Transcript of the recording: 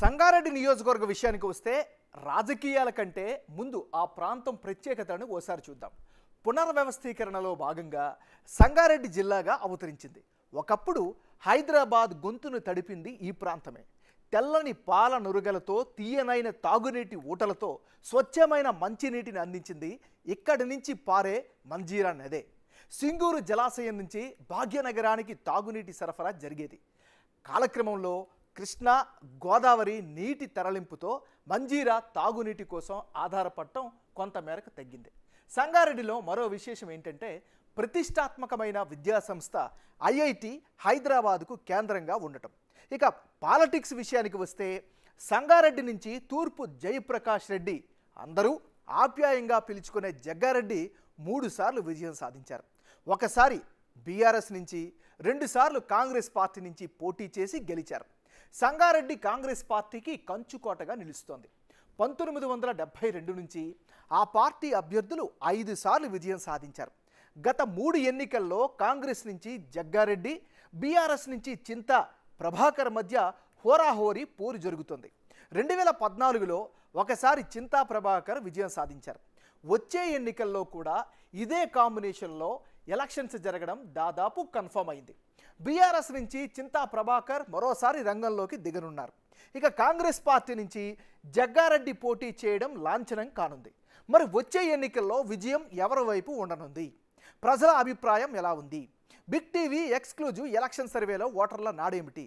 సంగారెడ్డి నియోజకవర్గ విషయానికి వస్తే రాజకీయాల కంటే ముందు ఆ ప్రాంతం ప్రత్యేకతను ఓసారి చూద్దాం. పునర్వ్యవస్థీకరణలో భాగంగా సంగారెడ్డి జిల్లాగా అవతరించింది. ఒకప్పుడు హైదరాబాద్ గొంతును తడిపింది ఈ ప్రాంతమే. తెల్లని పాల నురుగలతో తీయనైన తాగునీటి ఊటలతో స్వచ్ఛమైన మంచినీటిని అందించింది ఇక్కడి నుంచి పారే మంజీరా నదే సింగూరు జలాశయం నుంచి భాగ్యనగరానికి తాగునీటి సరఫరా జరిగేది. కాలక్రమంలో కృష్ణా గోదావరి నీటి తరలింపుతో మంజీరా తాగునీటి కోసం ఆధారపడటం కొంతమేరకు తగ్గింది. సంగారెడ్డిలో మరో విశేషం ఏంటంటే ప్రతిష్టాత్మకమైన విద్యాసంస్థ ఐఐటి హైదరాబాద్కు కేంద్రంగా ఉండటం. ఇక పాలిటిక్స్ విషయానికి వస్తే సంగారెడ్డి నుంచి తూర్పు జయప్రకాష్ రెడ్డి అందరూ ఆప్యాయంగా పిలుచుకునే జగ్గారెడ్డి మూడుసార్లు విజయం సాధించారు. ఒకసారి బీఆర్ఎస్ నుంచి రెండుసార్లు కాంగ్రెస్ పార్టీ నుంచి పోటీ చేసి గెలిచారు. సంగారెడ్డి కాంగ్రెస్ పార్టీకి కంచుకోటగా నిలుస్తోంది. పంతొమ్మిది వందల డెబ్బై రెండు నుంచి ఆ పార్టీ అభ్యర్థులు ఐదు సార్లు విజయం సాధించారు. గత మూడు ఎన్నికల్లో కాంగ్రెస్ నుంచి జగ్గారెడ్డి బీఆర్ఎస్ నుంచి చింత ప్రభాకర్ మధ్య హోరాహోరీ పోరు జరుగుతుంది. రెండు వేల పద్నాలుగులో ఒకసారి చింతా ప్రభాకర్ విజయం సాధించారు. వచ్చే ఎన్నికల్లో కూడా ఇదే కాంబినేషన్లో ఎలక్షన్స్ జరగడం దాదాపు కన్ఫర్మ్ అయింది. బీఆర్ఎస్ నుంచి చింతా ప్రభాకర్ మరోసారి రంగంలోకి దిగనున్నారు. ఇక కాంగ్రెస్ పార్టీ నుంచి జగ్గారెడ్డి పోటీ చేయడం లాంఛనం కానుంది. మరి వచ్చే ఎన్నికల్లో విజయం ఎవరి వైపు ఉండనుంది? ప్రజల అభిప్రాయం ఎలా ఉంది? బిగ్ టీవీ ఎక్స్క్లూజివ్ ఎలక్షన్ సర్వేలో ఓటర్ల నాడేమిటి?